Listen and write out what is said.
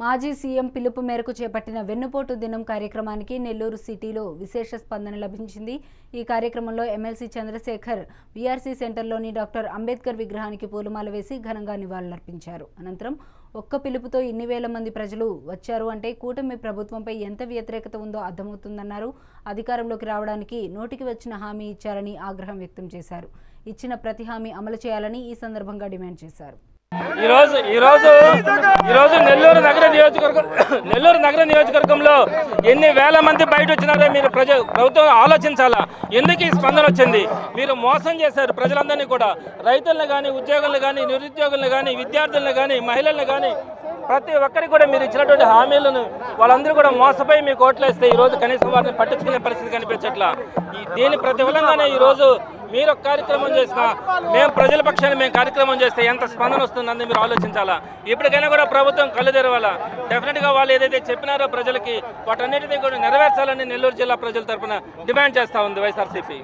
మాజీ సీఎం పిలుపు మేరకు చేపట్టిన వెన్నుపోటు దినం కార్యక్రమానికి నెల్లూరు సిటీలో విశేష స్పందన లభించింది. ఈ కార్యక్రమంలో ఎమ్మెల్సీ చంద్రశేఖర్ బీఆర్సీ సెంటర్లోని డాక్టర్ అంబేద్కర్ విగ్రహానికి పూలమాల వేసి ఘనంగా నివాళులర్పించారు. అనంతరం ఒక్క పిలుపుతో ఇన్ని వేల మంది ప్రజలు వచ్చారు అంటే కూటమి ప్రభుత్వంపై ఎంత వ్యతిరేకత ఉందో అర్థమవుతుందన్నారు. అధికారంలోకి రావడానికి నోటికి వచ్చిన హామీ ఇచ్చారని ఆగ్రహం వ్యక్తం చేశారు. ఇచ్చిన ప్రతి హామీ అమలు చేయాలని ఈ సందర్భంగా డిమాండ్ చేశారు. ఈ రోజు ఈరోజు నెల్లూరు నగర నియోజకవర్గం నెల్లూరు నగర నియోజకవర్గంలో ఎన్ని వేల మంది బయట వచ్చినారో మీరు ప్రజ ప్రభుత్వం ఆలోచించాలా? ఎందుకు ఈ స్పందన వచ్చింది? మీరు మోసం చేశారు ప్రజలందరినీ కూడా. రైతులను కానీ ఉద్యోగులను కానీ నిరుద్యోగులను కానీ విద్యార్థులను కానీ మహిళలను కానీ ప్రతి ఒక్కరికి కూడా మీరు ఇచ్చినటువంటి హామీలను వాళ్ళందరూ కూడా మోసపోయి మీకు ఓట్లేస్తే ఈరోజు కనీసం వారిని పట్టించుకునే పరిస్థితి కనిపించట్లా. దీని ప్రతిఫలంగానే ఈరోజు మీరు ఒక కార్యక్రమం చేసినా మేము ప్రజల పక్షాన్ని మేము కార్యక్రమం చేస్తే ఎంత స్పందన వస్తుందని మీరు ఆలోచించాలా? ఇప్పటికైనా కూడా ప్రభుత్వం కళ్ళు తెరవాలా? డెఫినెట్గా వాళ్ళు ఏదైతే చెప్పినారో ప్రజలకి వాటన్నిటినీ కూడా నెరవేర్చాలని నెల్లూరు జిల్లా ప్రజల తరపున డిమాండ్ చేస్తూ ఉంది వైఎస్ఆర్సీపీ.